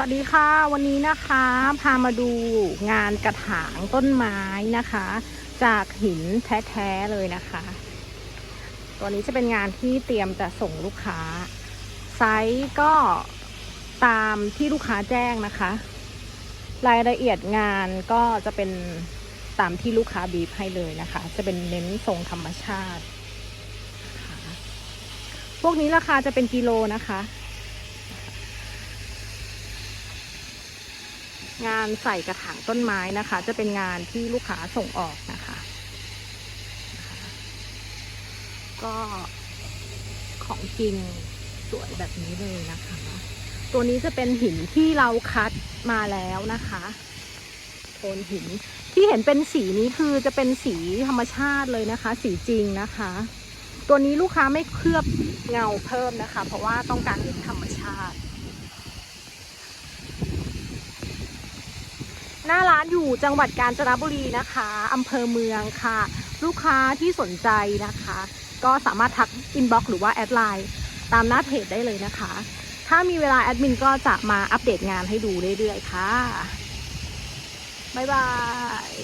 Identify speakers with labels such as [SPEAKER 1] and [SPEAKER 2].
[SPEAKER 1] สวัสดีค่ะวันนี้นะคะพามาดูงานกระถางต้นไม้นะคะ จากหินแท้ๆเลยนะคะ ตัวนี้จะเป็นงานที่เตรียมจะส่งลูกค้า ไซส์ก็ตามที่ลูกค้าแจ้งนะคะ รายละเอียดงานก็จะเป็นตามที่ลูกค้าบีบให้เลยนะคะ จะเป็นเน้นทรงธรรมชาติ พวกนี้ราคาจะเป็นกิโลนะคะ งานใส่กระถางต้นไม้นะคะ จะเป็นงานที่ลูกค้าส่งออกนะคะ ก็ของจริงสวยแบบนี้เลยนะคะ ตัวนี้จะเป็นหินที่เราคัดมาแล้วนะคะโทนหินที่เห็นเป็นสีนี้คือจะเป็นสีธรรมชาติเลยนะคะ สีจริงนะคะ ตัวนี้ลูกค้าไม่เคลือบเงาเพิ่มนะคะ เพราะว่าต้องการเน้นธรรมชาติ หน้าร้านอยู่จังหวัดกาญจนบุรีนะคะอำเภอเมืองค่ะ ลูกค้าที่สนใจนะคะ ก็สามารถทักอินบ็อกซ์หรือว่าแอดไลน์ตามหน้าเพจได้เลยนะคะ ถ้ามีเวลาแอดมินก็จะมาอัปเดตงานให้ดูเรื่อยๆค่ะ บ๊ายบาย